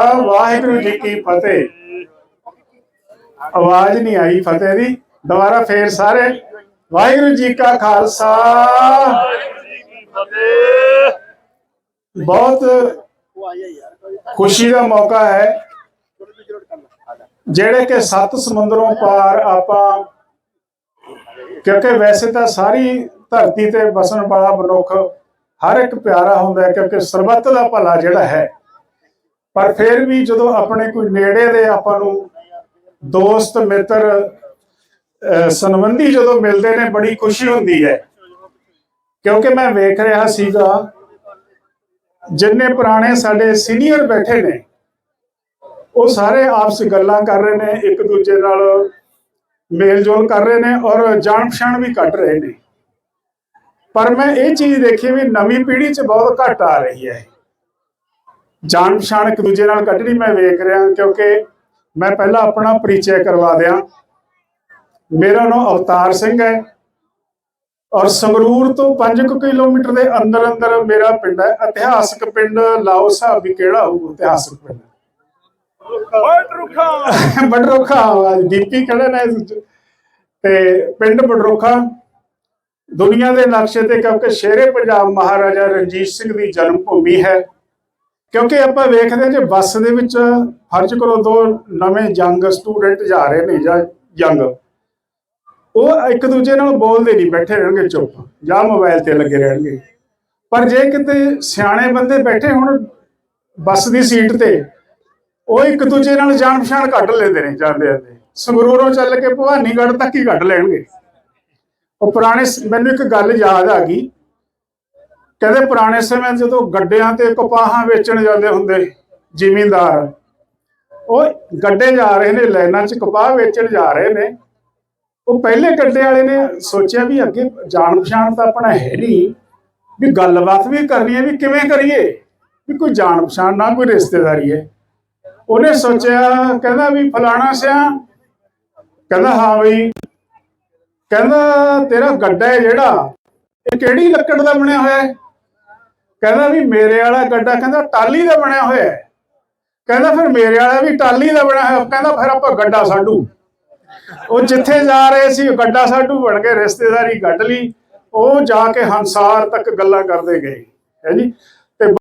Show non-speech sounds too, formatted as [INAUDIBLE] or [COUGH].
ਵਾਹਿਗੁਰੂ ਜੀ ਕੀ ਫਤਿਹ। ਆਵਾਜ਼ ਨਹੀਂ ਆਈ ਫਤਿਹ ਦੀ। ਦੁਬਾਰਾ ਫੇਰ ਸਾਰੇ। ਵਾਹਿਗੁਰੂ ਜੀ ਕਾ ਖਾਲਸਾ। ਬਹੁਤ ਖੁਸ਼ੀ ਦਾ ਮੌਕਾ ਹੈ। ਜਿਹੜੇ ਕਿ ਸੱਤ ਸਮੁੰਦਰੋਂ ਪਾਰ ਆਪਾਂ ਕਿਉਂਕਿ ਵੈਸੇ ਤਾਂ ਸਾਰੀ ਧਰਤੀ ਤੇ ਵਸਣ ਵਾਲਾ ਮਨੁੱਖ ਹਰ ਇੱਕ ਪਿਆਰਾ ਹੁੰਦਾ ਹੈ, ਕਿਉਂਕਿ ਸਰਬੱਤ ਦਾ ਭਲਾ ਜਿਹੜਾ ਹੈ ਪਰ ਫਿਰ ਵੀ ਜਦੋਂ ਆਪਣੇ ਕੋਈ ਨੇੜੇ ਦੇ ਆਪਾਂ ਨੂੰ ਦੋਸਤ, ਮਿੱਤਰ, ਅਹ, ਸੰਬੰਧੀ ਜਦੋਂ ਮਿਲਦੇ ਨੇ, ਬੜੀ ਖੁਸ਼ੀ ਹੁੰਦੀ ਹੈ। ਕਿਉਂਕਿ ਮੈਂ ਵੇਖ ਰਿਹਾ ਸੀਗਾ, ਜਿੰਨੇ ਪੁਰਾਣੇ ਸਾਡੇ ਸੀਨੀਅਰ ਬੈਠੇ ਨੇ, ਉਹ ਸਾਰੇ ਆਪਸ ਗੱਲਾਂ ਕਰ ਰਹੇ ਨੇ, ਇੱਕ ਦੂਜੇ ਨਾਲ ਮੇਲ ਜੋਲ ਕਰ ਰਹੇ ਨੇ ਔਰ ਜਾਣ ਪਛਾਣ ਵੀ ਕੱਢ ਰਹੇ ਨੇ। ਪਰ ਮੈਂ ਇਹ ਚੀਜ਼ ਦੇਖੀ ਵੀ ਨਵੀਂ ਪੀੜ੍ਹੀ 'ਚ ਬਹੁਤ ਘੱਟ ਆ ਰਹੀ ਹੈ। ਜਾਣ ਪਛਾਣ ਇੱਕ ਦੂਜੇ ਨਾਲ ਕੱਢਣੀ ਮੈਂ ਵੇਖ ਰਿਹਾ ਕਿਉਂਕਿ ਮੈਂ ਪਹਿਲਾਂ ਆਪਣਾ ਪਰਿਚੈ ਕਰਵਾ ਦਿਆਂ। ਮੇਰਾ ਨਾਮ ਅਵਤਾਰ ਸਿੰਘ ਹੈ ਔਰ ਸੰਗਰੂਰ ਤੋਂ 5 ਕਿਲੋਮੀਟਰ ਦੇ ਅੰਦਰ ਅੰਦਰ ਮੇਰਾ ਪਿੰਡ ਹੈ। ਇਤਿਹਾਸਕ ਪਿੰਡ ਲਾਓ ਸਾਹਿਬ ਵੀ ਕਿਹੜਾ ਹੋਊ ਇਤਿਹਾਸਕ ਪਿੰਡ ਬਡਰੋਖਾ [LAUGHS] ਦੀਪੀ ਕਿਹੜਾ ਨੇ ਤੇ ਪਿੰਡ ਬਡਰੋਖਾ ਦੁਨੀਆ ਦੇ ਨਕਸ਼ੇ ਤੇ ਕਿਉਂਕਿ ਸ਼ੇਰੇ ਪੰਜਾਬ ਮਹਾਰਾਜਾ ਰਣਜੀਤ ਸਿੰਘ ਦੀ ਜਨਮ ਭੂਮੀ ਹੈ। ਕਿਉਂਕਿ ਆਪਾਂ ਵੇਖਦੇ ਹਾਂ ਜੇ ਬੱਸ ਦੇ ਵਿੱਚ ਫਰਜ਼ ਕਰੋ ਦੋ ਨਵੇਂ ਯੰਗ ਸਟੂਡੈਂਟ ਜਾ ਰਹੇ ਨੇ ਜਾਂ ਯੰਗ, ਉਹ ਇੱਕ ਦੂਜੇ ਨਾਲ ਬੋਲਦੇ ਨਹੀਂ, ਬੈਠੇ ਰਹਿਣਗੇ ਚੁੱਪ ਜਾਂ ਮੋਬਾਈਲ ਤੇ ਲੱਗੇ ਰਹਿਣਗੇ। ਪਰ ਜੇ ਕਿਤੇ ਸਿਆਣੇ ਬੰਦੇ ਬੈਠੇ ਹੁਣ ਬੱਸ ਦੀ ਸੀਟ ਤੇ, ਉਹ ਇੱਕ ਦੂਜੇ ਨਾਲ ਜਾਣ ਪਛਾਣ ਕੱਢ ਲੈਂਦੇ ਨੇ ਜਾਂਦੇ ਜਾਂਦੇ। ਸੰਗਰੂਰੋਂ ਚੱਲ ਕੇ ਭਵਾਨੀਗੜ੍ਹ ਤੱਕ ਹੀ ਕੱਢ ਲੈਣਗੇ। ਉਹ ਪੁਰਾਣੇ ਮੈਨੂੰ ਇੱਕ ਗੱਲ ਯਾਦ ਆ ਗਈ। ਕਹਿੰਦੇ ਪੁਰਾਣੇ ਸਮੇਂ ਜਦੋਂ ਗੱਡਿਆਂ ਤੇ ਕਪਾਹਾਂ ਵੇਚਣ ਜਾਂਦੇ ਹੁੰਦੇ ਜ਼ਿਮੀਂਦਾਰ ਉਹ ਗੱਡੇ ਜਾ ਰਹੇ ਨੇ, ਲਾਈਨਾਂ 'ਚ ਕਪਾਹ ਵੇਚਣ ਜਾ ਰਹੇ ਨੇ। ਉਹ ਪਹਿਲੇ ਗੱਡੇ ਵਾਲੇ ਨੇ ਸੋਚਿਆ ਵੀ ਅੱਗੇ ਜਾਣ ਪਛਾਣ ਤਾਂ ਆਪਣਾ ਹੈ ਨਹੀਂ ਵੀ ਗੱਲਬਾਤ ਵੀ ਕਰਨੀ ਹੈ, ਵੀ ਕਿਵੇਂ ਕਰੀਏ? ਵੀ ਕੋਈ ਜਾਣ ਪਛਾਣ ਨਾ, ਕੋਈ ਰਿਸ਼ਤੇਦਾਰੀ ਹੈ। ਉਹਨੇ ਸੋਚਿਆ, ਕਹਿੰਦਾ ਵੀ ਫਲਾਣਾ ਸਿਆ, ਕਹਿੰਦਾ ਹਾਂ ਬਈ। ਕਹਿੰਦਾ ਤੇਰਾ ਗੱਡਾ ਹੈ ਜਿਹੜਾ, ਇਹ ਕਿਹੜੀ ਲੱਕੜ ਦਾ ਬਣਿਆ ਹੋਇਆ ਹੈ? ਕਹਿੰਦਾ ਵੀ ਮੇਰੇ ਵਾਲਾ ਗੱਡਾ ਕਹਿੰਦਾ ਟਾਲੀ ਦਾ ਬਣਿਆ ਹੋਇਆ ਹੈ। ਕਹਿੰਦਾ ਫਿਰ ਮੇਰੇ ਵਾਲਾ ਵੀ ਟਾਲੀ ਦਾ ਬਣਿਆ ਹੋਇਆ। ਕਹਿੰਦਾ ਫਿਰ ਆਪਾਂ ਗੱਡਾ ਸਾਡੂ ਉਹ ਜਿੱਥੇ ਜਾ ਰਹੇ ਸੀ ਉਹ ਗੱਡਾ ਸਾਡੂ ਬਣ ਕੇ ਰਿਸ਼ਤੇਦਾਰੀ ਕੱਢ ਲਈ। ਉਹ ਜਾ ਕੇ ਹੰਸਾਰ ਤੱਕ ਗੱਲਾਂ ਕਰਦੇ ਗਏ। ਹੈ ਜੀ?